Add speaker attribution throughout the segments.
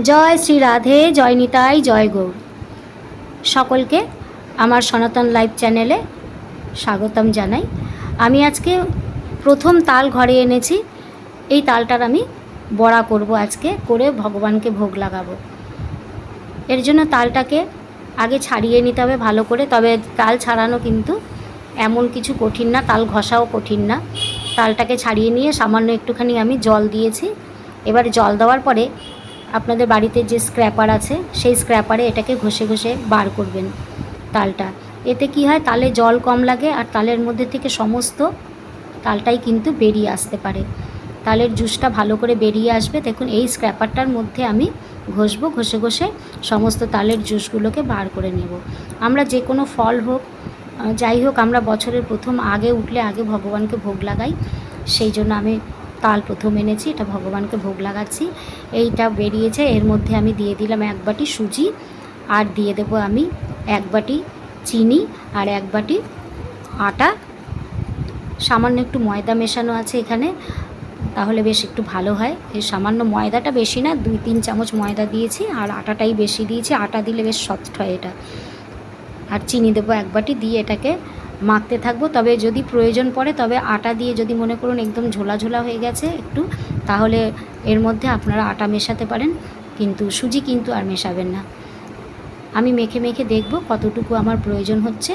Speaker 1: জয় শ্রী রাধে, জয় নিতাই, জয় গৌর সকলকে আমার সনাতন লাইভ চ্যানেলে স্বাগতম জানাই। আমি আজকে প্রথম তাল ঘরে এনেছি। এই তালটার আমি বড়া করব আজকে, করে ভগবানকে ভোগ লাগাবো। এর জন্য তালটাকে আগে ছাড়িয়ে নিতে হবে ভালো করে, তবে তাল ছাড়ানো কিন্তু এমন কিছু কঠিন না, তাল ঘষাও কঠিন না। তালটাকে ছাড়িয়ে নিয়ে সামান্য একটুখানি আমি জল দিয়েছি। এবার জল দেওয়ার পরে আপনাদের বাড়িতে যে স্ক্র্যাপার আছে, সেই স্ক্র্যাপারে এটাকে ঘষে ঘষে বার করবেন তালটা। এতে কি হয়? তালে জল কম লাগে আর তালের মধ্যে থেকে সমস্ত তালটাই কিন্তু বেরিয়ে আসতে পারে। তালের জুসটা ভালো করে বেরিয়ে আসবে। দেখুন, এই স্ক্র্যাপারটার মধ্যে আমি ঘষবো, ঘষে ঘষে সমস্ত তালের জুসগুলোকে বার করে নেব। আমরা যে কোনো ফল হোক যাই হোক, আমরা বছরের প্রথম আগে উঠলে আগে ভগবানকে ভোগ লাগাই। সেই জন্য আমি তাল প্রথম এনেছি, এটা ভগবানকে ভোগ লাগাচ্ছি। এইটা বেরিয়েছে, এর মধ্যে আমি দিয়ে দিলাম এক বাটি সুজি, আর দিয়ে দেবো আমি এক বাটি চিনি আর এক বাটি আটা। সামান্য একটু ময়দা মেশানো আছে এখানে, তাহলে বেশ একটু ভালো হয়। এই সামান্য ময়দাটা বেশি না, দুই তিন চামচ ময়দা দিয়েছি, আর আটাটাই বেশি দিয়েছি। আটা দিলে বেশ সফট হয় এটা। আর চিনি দেবো এক বাটি, দিয়ে এটাকে মাখতে থাকব। তবে যদি প্রয়োজন পড়ে, তবে আটা দিয়ে যদি মনে করুন একদম ঝোলা ঝোলা হয়ে গেছে একটু, তাহলে এর মধ্যে আপনারা আটা মেশাতে পারেন। কিন্তু সুজি কিন্তু আর মেশাবেন না। আমি মেখে মেখে দেখব কতটুকু আমার প্রয়োজন হচ্ছে।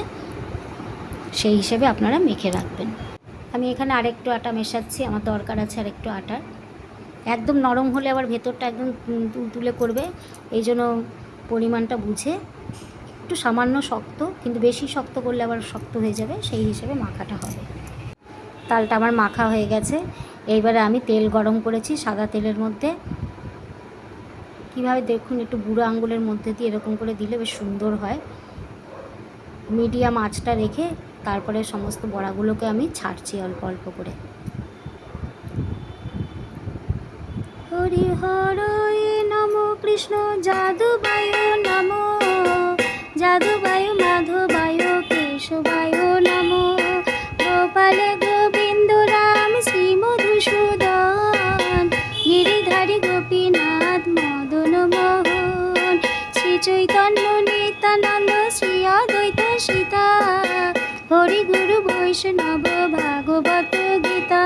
Speaker 1: সেই হিসেবে আপনারা মেখে রাখবেন। আমি এখানে আরেকটু আটা মেশাচ্ছি, আমার দরকার আছে আরেকটু আটার একদম নরম হলে আবার ভেতরটা একদম তুলতুলে করবে। এই জন্য পরিমাণটা বুঝে একটু সামান্য শক্ত, কিন্তু বেশি শক্ত করলে আবার শক্ত হয়ে যাবে, সেই হিসেবে মাখাটা হবে। তালটা আমার মাখা হয়ে গেছে। এইবারে আমি তেল গরম করেছি সাদা তেলের মধ্যে। কীভাবে দেখুন, একটু বুড়ো আঙ্গুলের মধ্যে দিয়ে এরকম করে দিলে বেশ সুন্দর হয়। মিডিয়াম আঁচটা রেখে তারপরে সমস্ত বড়াগুলোকে আমি ছাড়ছি অল্প অল্প করে। হরি হর নম কৃষ্ণ, যাদুবায় নম। নিত্যানন্দ শ্রী অদ্বৈত সীতা। হরি গুরু বৈষ্ণব ভাগবত গীতা।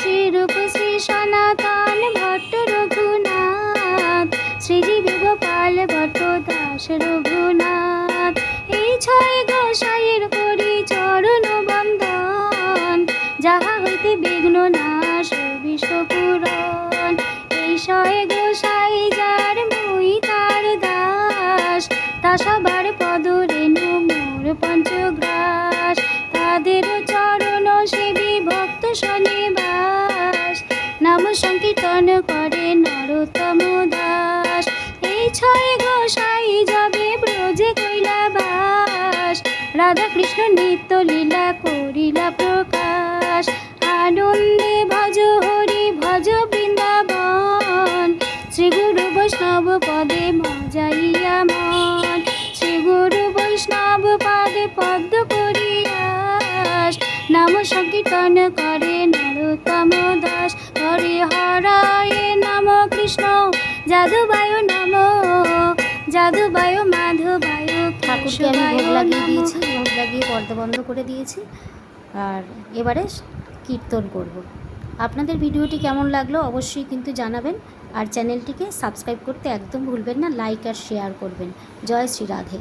Speaker 1: শ্রীরূপ শ্রী সনাতন ভট্ট রঘুনাথ। শ্রীজীবী গোপাল ভট্ট দাস রঘুনাথ। এই ছয় গোসাইয়ের সবার পদ রেণু মোর পঞ্চগ্রাস। তাদের চরণ সেবী ভক্ত শনিবাস। নাম সংকীর্তন করে নরোত্তম দাস। এই ছয় গোসাই যাবে ব্রজে কৈলাবাস। রাধা কৃষ্ণ নিত্য লীলা করিলা প্রকাশ। আনন্দে সংকীর্তন করে নরোত্তম দাস। হরে হরায় নাম কৃষ্ণ যাদুবায় নাম। যাদুবায় মাধবায় ঠাকুরকে আমি ভোগ লাগিয়ে দিয়েছি ভোগ লাগিয়ে পর্দা বন্ধ করে দিয়েছি। আর এবারে কীর্তন করব। আপনাদের ভিডিওটি কেমন লাগল অবশ্যই কিন্তু জানাবেন। আর চ্যানেলটিকে সাবস্ক্রাইব করতে একদম ভুলবেন না লাইক আর শেয়ার করবেন। জয় শ্রী রাধে।